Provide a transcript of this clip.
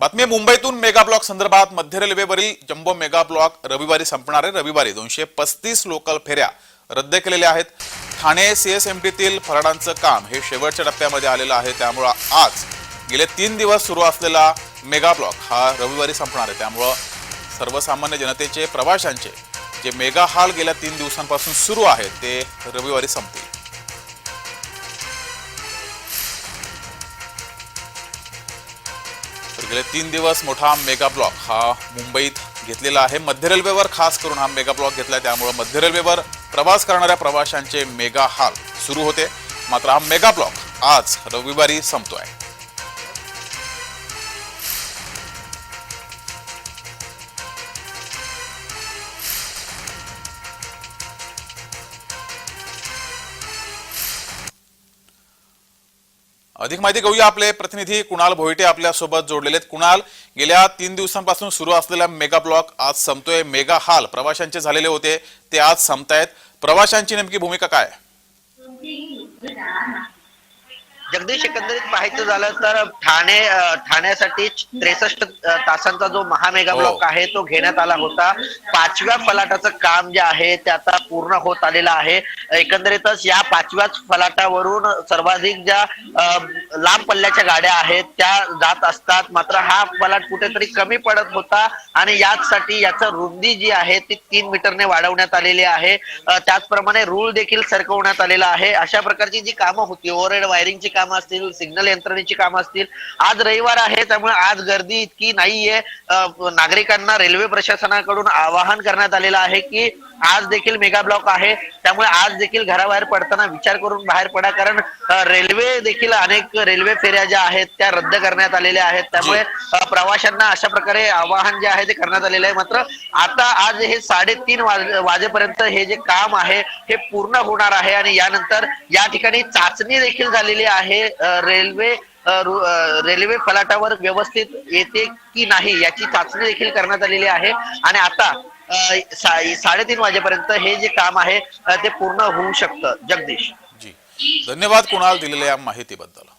बातमी मुंबईतून mega block संदर्भात मध्य रेल्वेवरील जम्बो मेगा ब्लॉक रविवारी संपणार आहे. रविवारी दोनशे पस्तीस लोकल फेऱ्या रद्द केलेल्या आहेत. ठाणे सीएसएमटीतील फराडांचं काम हे शेवटच्या टप्प्यामध्ये आलेलं आहे. त्यामुळं आज गेले तीन दिवस सुरू असलेला मेगा ब्लॉक हा रविवारी संपणार आहे. त्यामुळं सर्वसामान्य जनतेचे प्रवाशांचे जे मेगा हाल गेल्या तीन दिवसांपासून सुरू आहेत ते रविवारी संपतील. तर गेले तीन दिवस मोठा मेगा ब्लॉक हा मुंबईत घेतलेला आहे. मध्य रेल्वेवर खास करून हा मेगा ब्लॉक घेतला त्यामुळे मध्य रेल्वेवर प्रवास करणाऱ्या प्रवाशांचे मेगा हाल सुरू होते. मात्र हा मेगा ब्लॉक आज रविवारी संपतो आहे अधिक माहिती घेऊया आपले प्रतिनिधी कुणाल भोईटे आपल्यासोबत जोडलेले आहेत. कुणाल गेल्या तीन दिवसांपासून सुरू असलेला मेगा ब्लॉक आज संपतोय. मेगा हाल प्रवाशांचे झालेले होते ते आज संपतायत. प्रवाशांची नेमकी भूमिका काय? जगदीश एकंदरीत पाहायचं झालं तर ठाणे ठाण्यासाठी त्रेसष्ट तासांचा जो महामेगा हो. ब्लॉक आहे तो घेण्यात आला होता. पाचव्या फलाटाचं काम जे आहे ते आता पूर्ण होत आलेलं आहे. एकंदरीतच या पाचव्याच फलाटावरून सर्वाधिक ज्या लांब पल्ल्याच्या गाड्या आहेत त्या जात असतात. मात्र हा फलाट कुठेतरी कमी पडत होता आणि याचसाठी याचं रुंदी जी आहे ती तीन मीटरने वाढवण्यात आलेली आहे. त्याचप्रमाणे रूळ देखील सरकवण्यात आलेला आहे. अशा प्रकारची जी कामं होती ओव्हरहेड वायरिंगची कामं असतील सिग्नल यंत्रणेची कामं असतील. आज रविवार आहे त्यामुळे आज गर्दी इतकी नाहीये. नागरिकांना रेल्वे प्रशासनाकडून आवाहन करण्यात आलेलं आहे की आज देखील मेगा ब्लॉक आहे. त्यामुळे आज देखील घराबाहेर पडताना विचार करून बाहेर पडा. कारण रेल्वे देखील अनेक रेल्वे फेऱ्या ज्या आहेत त्या रद्द करण्यात आलेल्या आहेत. त्यामुळे प्रवाशांना अशा प्रकारे आवाहन जे आहे ते करण्यात आलेलं आहे. मात्र आता आज हे साडेतीन वाज- वाजेपर्यंत हे जे काम आहे हे पूर्ण होणार आहे. आणि यानंतर या ठिकाणी चाचणी देखील झालेली आहे. रेल्वे रेल्वे फलाटावर व्यवस्थित येते की नाही याची चाचणी देखील करण्यात आलेली आहे. आणि आता साडेतीन वाजेपर्यंत हे जे काम आहे ते पूर्ण होऊ शकतं. जगदीश. जी. धन्यवाद कुणाल दिलेल्या या माहितीबद्दल.